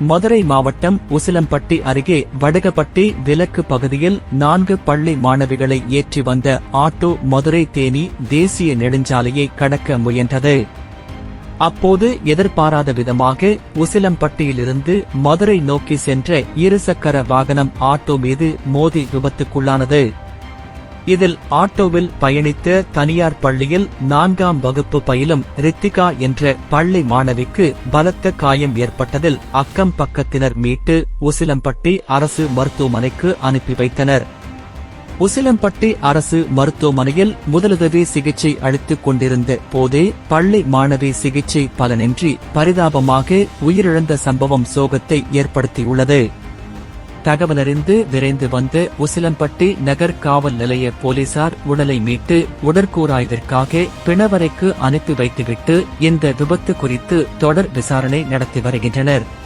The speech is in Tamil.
மதுரை மாவட்டம் உசிலம்பட்டி அருகே வடகப்பட்டி விலக்கு பகுதியில் நான்கு பள்ளி மாணவிகளை ஏற்றி வந்த ஆட்டோ மதுரை தேனி தேசிய நெடுஞ்சாலையை கடக்க முயன்றது. அப்போது எதிர்பாராத விதமாக உசிலம்பட்டியிலிருந்து மதுரை நோக்கி சென்ற இருசக்கர வாகனம் ஆட்டோ மீது மோதி விபத்துக்குள்ளானது. இதில் ஆட்டோவில் பயணித்த தனியார் பள்ளியில் நான்காம் வகுப்பு பயிலும் ரித்திகா என்ற பள்ளி மாணவிக்கு பலத்த காயம் ஏற்பட்டதில் அக்கம் பக்கத்தினர் மீட்டு உசிலம்பட்டி அரசு மருத்துவமனைக்கு அனுப்பி வைத்தனர். உசிலம்பட்டி அரசு மருத்துவமனையில் முதலுதவி சிகிச்சை அளித்துக் கொண்டிருந்த போதே பள்ளி மாணவி சிகிச்சை பலனின்றி பரிதாபமாக உயிரிழந்த சம்பவம் சோகத்தை ஏற்படுத்தியுள்ளது. தகவலறிந்து விரைந்து வந்த உசிலம்பட்டி நகர் காவல் நிலைய போலீசார் உடலை மீட்டு உடற்கூறாய்விற்காக பிணவரைக்கு அனுப்பி வைத்துவிட்டு இந்த விபத்து குறித்து தொடர் விசாரணை நடத்தி வருகின்றனர்.